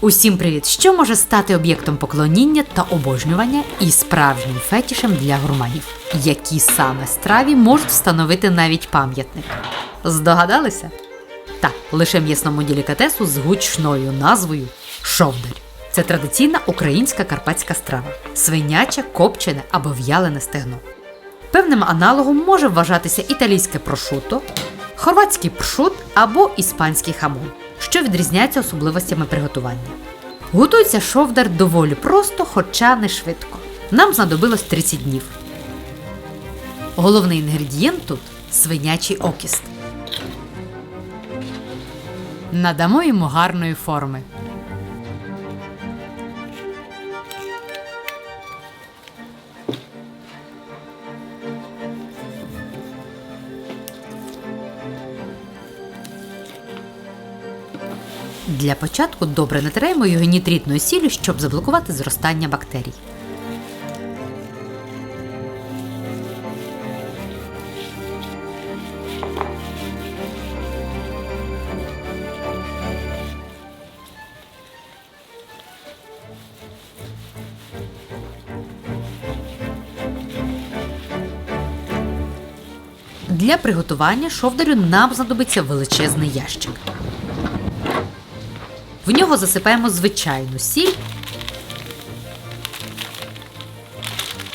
Усім привіт! Що може стати об'єктом поклоніння та обожнювання і справжнім фетішем для гурманів? Які саме страві можуть встановити навіть пам'ятник? Здогадалися? Так, лише м'ясному делікатесу з гучною назвою шовдар. Це традиційна українська карпатська страва, свиняче, копчене або в'ялене стегно. Певним аналогом може вважатися італійське прошуто, хорватський пшут або іспанський хамон, що відрізняється особливостями приготування. Готується шовдар доволі просто, хоча не швидко. Нам знадобилось 30 днів. Головний інгредієнт тут свинячий окіст. Надамо йому гарної форми. Для початку добре натираємо його нітритною сіллю, щоб заблокувати зростання бактерій. Для приготування шовдарю нам знадобиться величезний ящик. В нього засипаємо звичайну сіль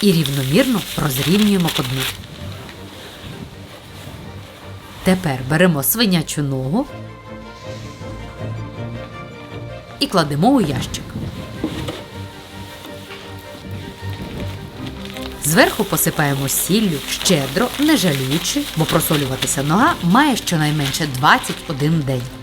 і рівномірно розрівнюємо по дну. Тепер беремо свинячу ногу і кладемо у ящик. Зверху посипаємо сіллю щедро, не жаліючи, бо просолюватися нога має щонайменше 21 день.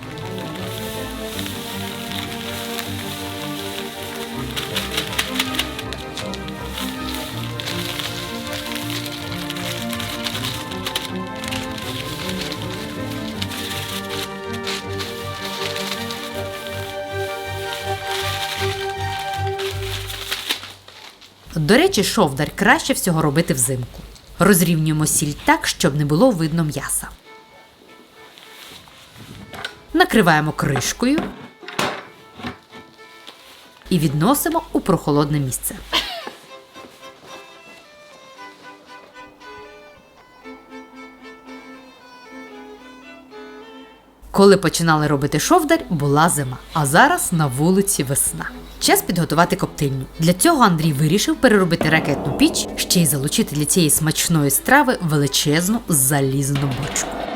До речі, шовдар краще всього робити взимку. Розрівнюємо сіль так, щоб не було видно м'яса. Накриваємо кришкою і відносимо у прохолодне місце. Коли починали робити шовдар, була зима, а зараз на вулиці весна. Час підготувати коптильню. Для цього Андрій вирішив переробити ракетну піч, ще й залучити для цієї смачної страви величезну залізну бочку.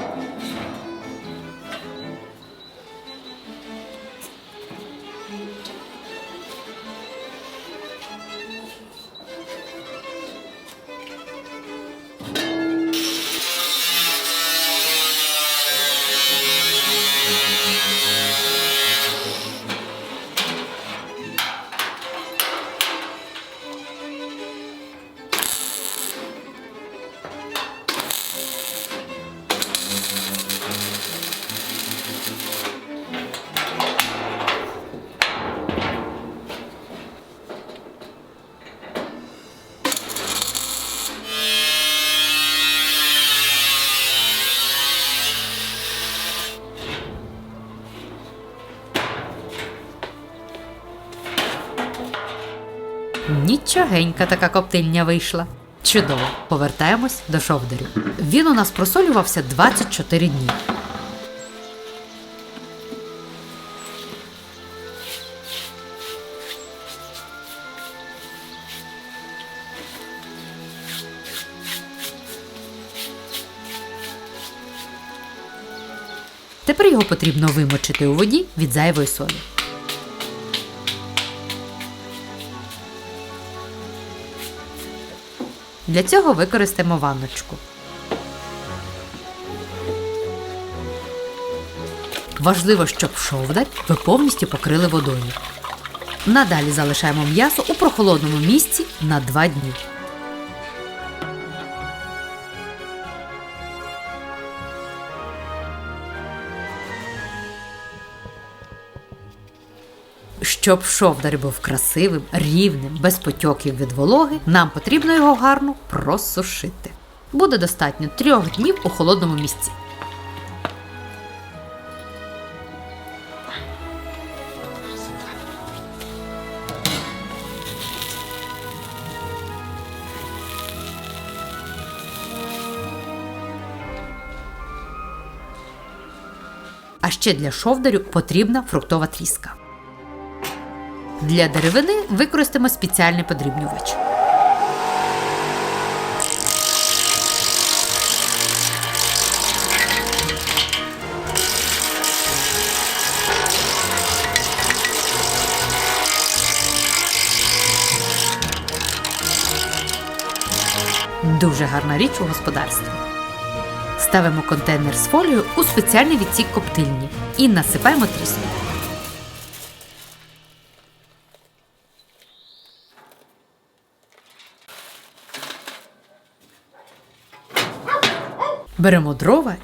Нічогенька така коптильня вийшла. Чудово, повертаємось до шовдарю. Він у нас просолювався 24 дні. Тепер його потрібно вимочити у воді від зайвої солі. Для цього використаємо ванночку. Важливо, щоб шовдар ви повністю покрили водою. Надалі залишаємо м'ясо у прохолодному місці на 2 дні. Щоб шовдар був красивим, рівним, без потьоків від вологи, нам потрібно його гарно просушити. Буде достатньо трьох днів у холодному місці. А ще для шовдарю потрібна фруктова тріска. Для деревини використаємо спеціальний подрібнювач. Дуже гарна річ у господарстві. Ставимо контейнер з фолією у спеціальний відсік коптильні і насипаємо тріску. Беремо дрова.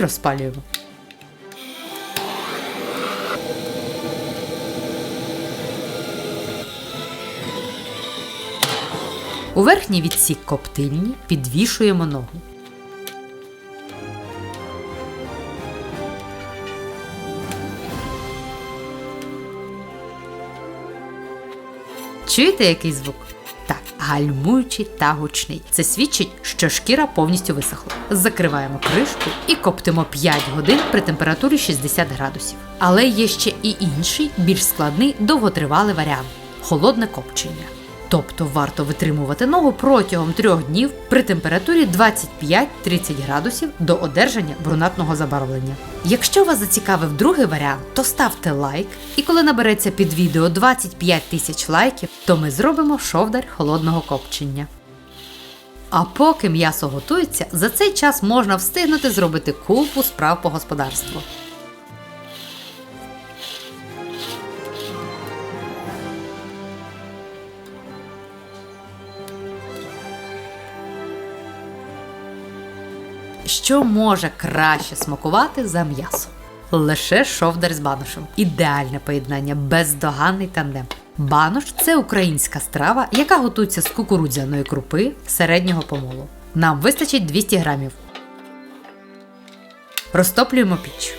Розпалюємо. У верхній відсік коптильні підвішуємо ногу. Чуєте який звук? Так, гальмуючий та гучний. Це свідчить, що шкіра повністю висохла. Закриваємо кришку і коптимо 5 годин при температурі 60 градусів. Але є ще і інший, більш складний довготривалий варіант холодне копчення. Тобто варто витримувати ногу протягом трьох днів при температурі 25-30 градусів до одержання брунатного забарвлення. Якщо вас зацікавив другий варіант, то ставте лайк, і коли набереться під відео 25 тисяч лайків, то ми зробимо шовдар холодного копчення. А поки м'ясо готується, за цей час можна встигнути зробити купу справ по господарству. Що може краще смакувати за м'ясо? Лише шовдар з баношем. Ідеальне поєднання, бездоганний тандем. Банош це українська страва, яка готується з кукурудзяної крупи середнього помолу. Нам вистачить 200 грамів. Розтоплюємо піч.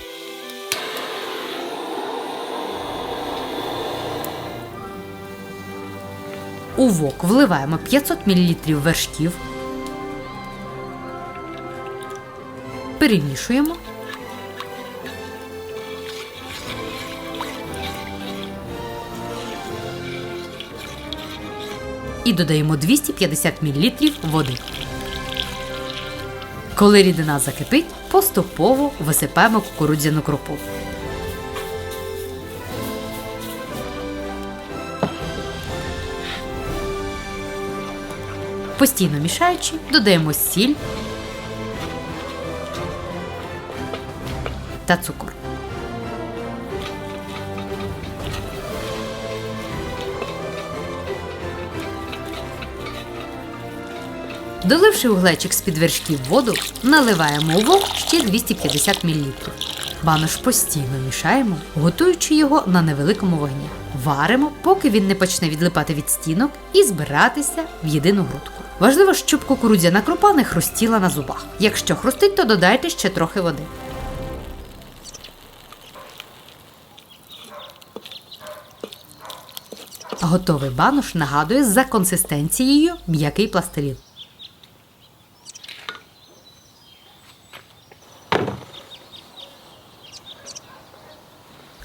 У вок вливаємо 500 мл вершків, перемішуємо. І додаємо 250 мл води. Коли рідина закипить, поступово висипаємо кукурудзяну крупу. Постійно мішаючи, додаємо сіль та цукор. Доливши у глечик з-під вершків воду, наливаємо у вок ще 250 мл. Банош постійно мішаємо, готуючи його на невеликому вогні. Варимо, поки він не почне відлипати від стінок і збиратися в єдину грудку. Важливо, щоб кукурудзяна крупа не хрустіла на зубах. Якщо хрустить, то додайте ще трохи води. Готовий банош нагадує за консистенцією м'який пластилін.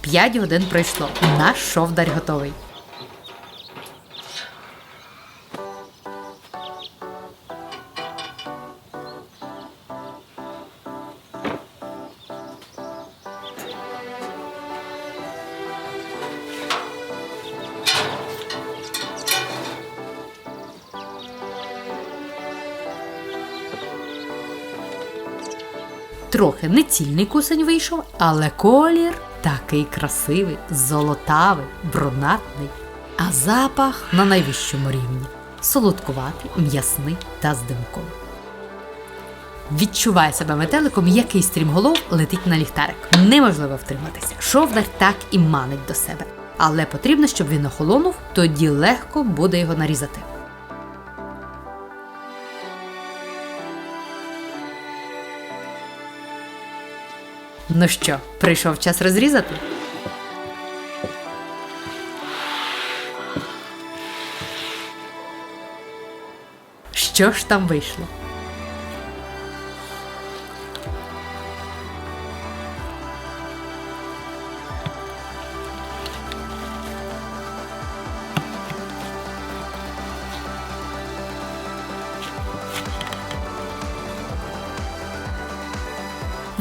П'ять годин пройшло. Наш шовдар готовий. Трохи нецільний кусень вийшов, але колір такий красивий, золотавий, брунатний, а запах на найвищому рівні солодкуватий, м'ясний та з димком. Відчуває себе метеликом, який стрімголов летить на ліхтарик. Неможливо втриматися. Шовдар так і манить до себе. Але потрібно, щоб він охолонув, тоді легко буде його нарізати. Ну що, прийшов час розрізати? Що ж там вийшло?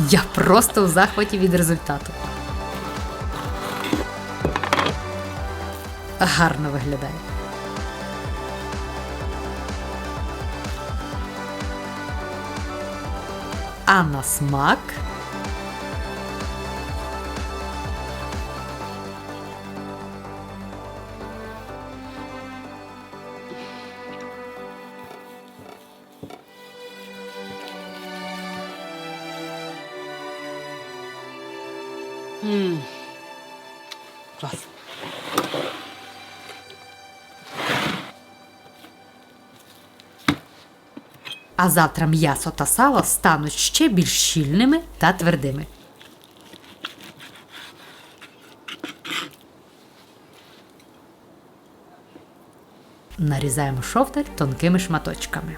Я просто в захваті від результату. Гарно виглядає. А на смак. А завтра м'ясо та сало стануть ще більш щільними та твердими. Нарізаємо шовтель тонкими шматочками.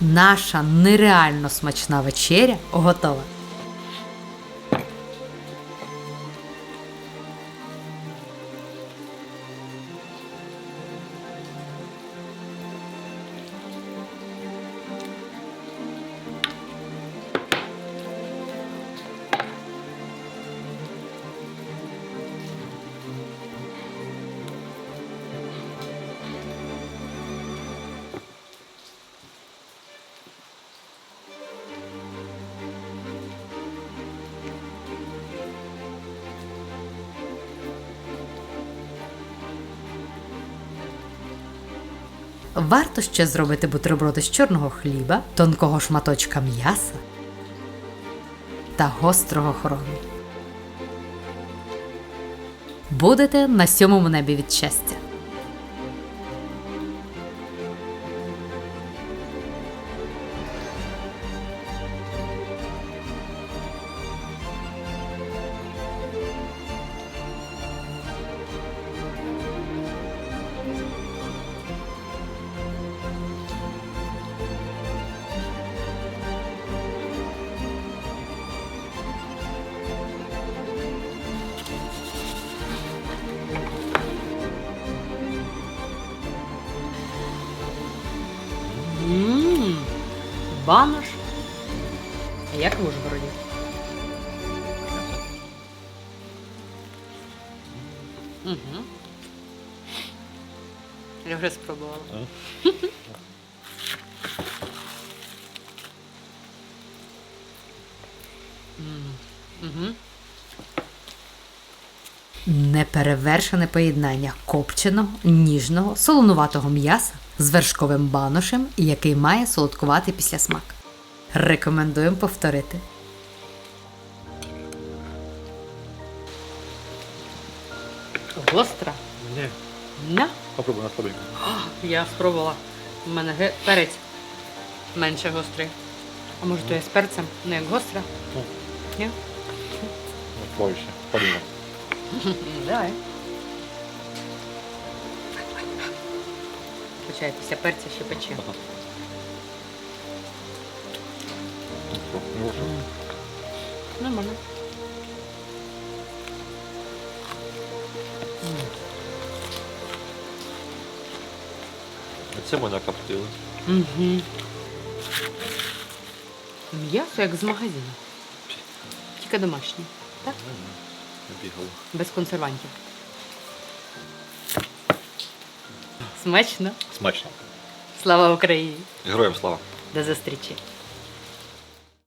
Наша нереально смачна вечеря готова. Варто ще зробити бутерброди з чорного хліба, тонкого шматочка м'яса та гострого хрону. Будете на сьомому небі від щастя. Банош. А як в Ужгороді? Угу. Я вже спробувала. Угу. Неперевершене поєднання копченого, ніжного, солонуватого м'яса з вершковим баношем, який має солодкуватий післясмак. Рекомендуємо повторити. Гостра? Ні, Не. попробуй на слабенько. Я спробувала. У мене ге- перець менше гострий. А може то я з перцем? Не як гостра? Ну. Ні? Славище, подумай. Давай. Після перця ще пече. Ага. Що, ну? Нормально. Це мене коптили. Угу. М'ясо як з магазину. Тільки домашнє. Так? Бігало. Без консервантів. Смачно. Смачно. Слава Україні! Героям слава. До зустрічі!